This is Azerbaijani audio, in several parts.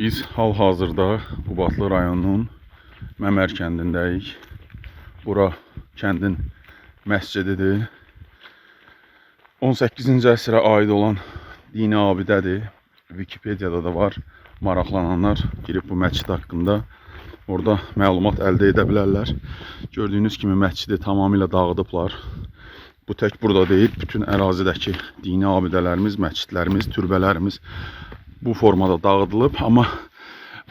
Biz hal-hazırda Qubadlı rayonunun Məmər kəndindəyik. Bura kəndin məscididir. 18-ci əsrə aid olan dini abidədir. Wikipediyada da var. Maraqlananlar girib bu məscid haqqında orada məlumat əldə edə bilərlər. Gördüyünüz kimi məscidi tamamilə dağıdıblar. Bu tək burada deyil, bütün ərazidəki dini abidələrimiz, məscidlərimiz, türbələrimiz bu formada dağıdılıb, amma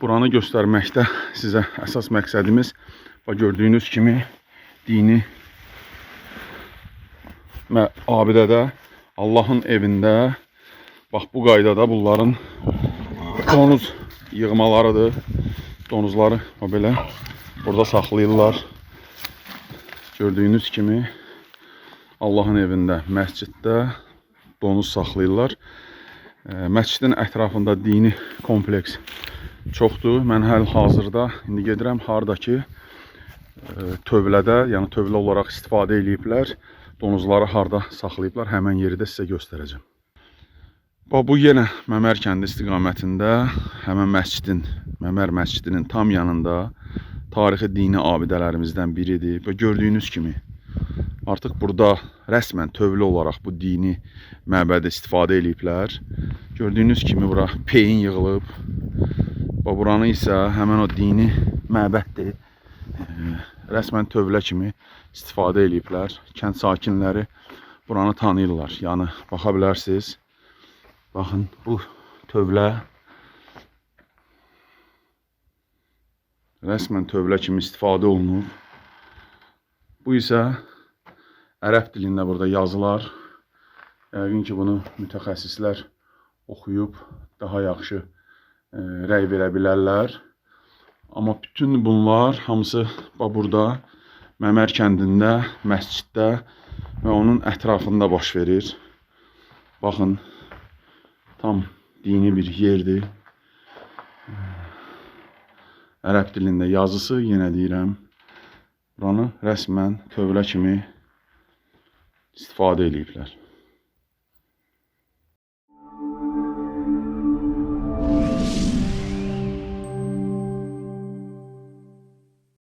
buranı göstərməkdə sizə əsas məqsədimiz və gördüyünüz kimi dini abidədə Allahın evində bax bu qaydada bunların donuz yığmalarıdır. Donuzları o belə burada saxlayırlar. Gördüyünüz kimi Allahın evində, məsciddə donuz saxlayırlar. Məscidin ətrafında dini kompleks çoxdur. Mən həl-hazırda indi gedirəm hardakı e, tövlədə, yəni tövlə olaraq istifadə eləyiblər. Donuzları harda saxlayıblar, həmən yeri də sizə göstərəcəm. Bax bu yenə Məmər kəndi istiqamətində, həmən məscidin, Məmər məscidinin tam yanında tarixi dini abidələrimizdən biridir. Və gördüyünüz kimi artıq burada rəsmən tövlə olaraq bu dini məbədə istifadə eləyiblər. Gördüyünüz kimi bura peyin yığılıb. Və buranı isə həmən o dini məbəddir. Rəsmən tövlə kimi istifadə eləyiblər. Kənd sakinləri buranı tanıyırlar. Yəni baxa bilərsiniz. Baxın bu tövlə rəsmən tövlə kimi istifadə olunub. Bu isə ərəb dilində burada yazılar. Yəqin ki, bunu mütəxəssislər oxuyub daha yaxşı e, rəy verə bilərlər. Amma bütün bunlar hamısı burada Məmər kəndində, məsciddə və onun ətrafında baş verir. Baxın, tam dini bir yerdir. Ərəb dilində yazısı, yenə deyirəm, buranı rəsmən tövlə kimi istifade eleyipler.